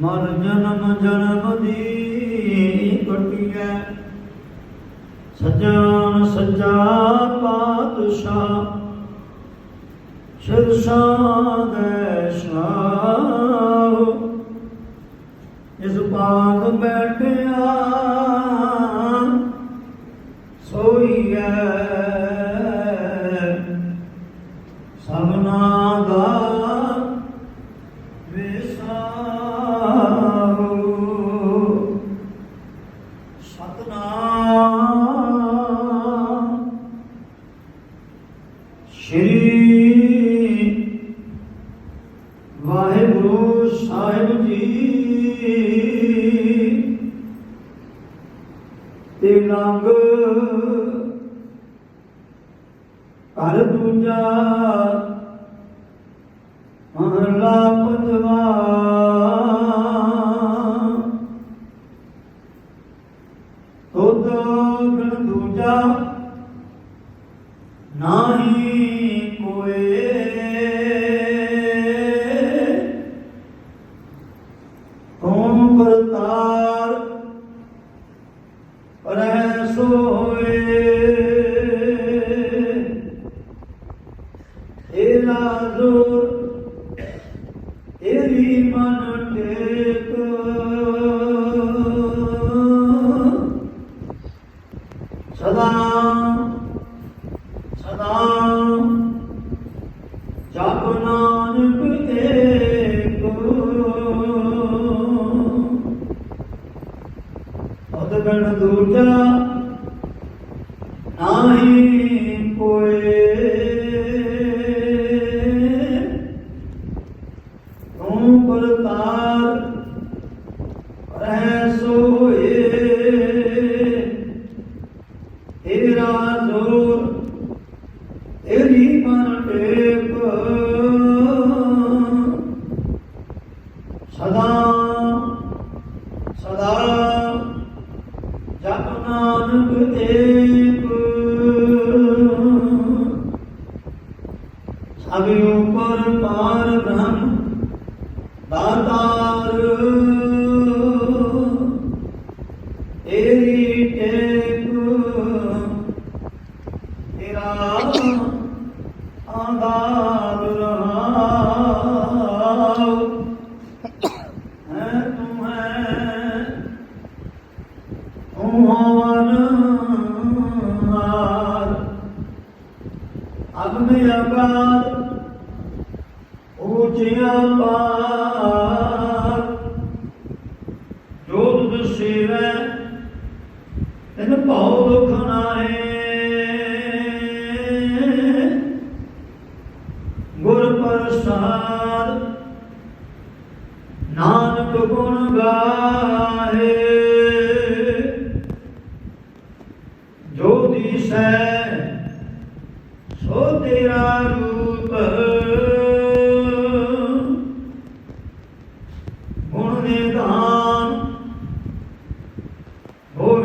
ਮਰ ਜਨਮ ਜਨਮ ਦੀ ਕਟਿਐ। ਸਜਣ ਸੱਚਾ ਪਾਤਸ਼ਾਹ ਸ਼ਿਰਸ਼ਾਦ ਸ਼ਾਹ ਇਸ ਪਾਗ ਬੈਠਿਆ, ਸੋਈਐ। ਸਭਨਾ ਘਰ ਦੂਜਾ। ਮਹਲਾ ਜਪ ਨਾਨਕ ਏਕ ਅਦਗਣ ਦੂਜਾ ਨਾਹੀ ਕੋਏ ਤੂੰ ਕਰਤਾਰ ਰਹਿ ਸੋਏ। ਸਭ ਉਪਰ ਪਾਰ ਬ੍ਰਹਮ, ਦਾਤਾਰ। ਤੇਰੀ ਟੇਕ, ਤੇਰਾ ਆਦਾਰ ਰਹਾਉ। ਹੈ ਤੂੰ ਹੈ, ਤੂੰ ਹੋਵਨ ਹਾਰ। ਅਗਮੇ ਅਗਾਧ ਉੱਚਿਆ ਜੋ ਤੁਧ ਸੇਵੈ, ਤੈਨ ਭਉ ਦੁਖ ਨਾਏ ਗੁਰ ਪ੍ਰਸਾਦ, ਨਾਨਕ ਗੁਣ ਗਾਏ ਜੋ ਦਿਸੈ, ਸੋ ਤੇਰਾ ਰੂਪ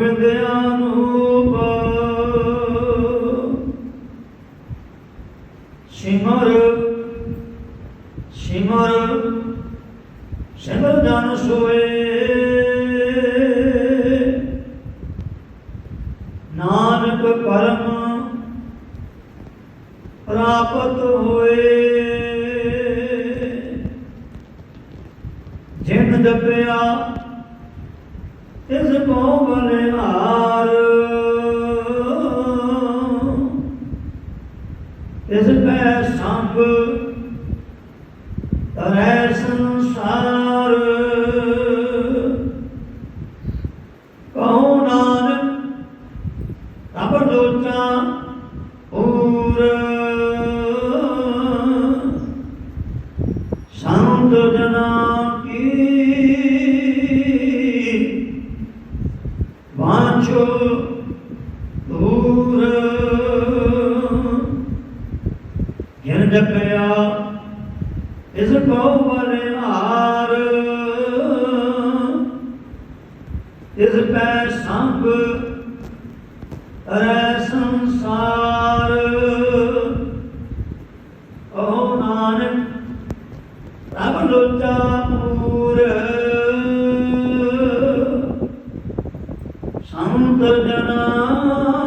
ਗੋਬਿੰਦ ਅਨੂਪ ਸਿਮਰ ਸਿਮਰ ਸਿਮਰ ਜਨ ਸੋਏ। ਨਾਨਕ ਪਰਮ ਪ੍ਰਾਪਤ ਹੋਏ। ਜਿਨ ਜਪਿਆ ਇਸ ਕੋ ਬਲਿਹਾਰ ਵਾਂਛੋ ਦੂਰ ਜਿਨ ਜਪਿਆ ਇਸ ਕੋ ਬਲਿਹਾਰ ਇਸ ਪੈ ਸੰਗ ਤਰੈ ਸੰਸਾਰ। ਕਹੋ ਨਾਨਕ, ਪ੍ਰਭ ਲੋਚਾ ਜਨਾ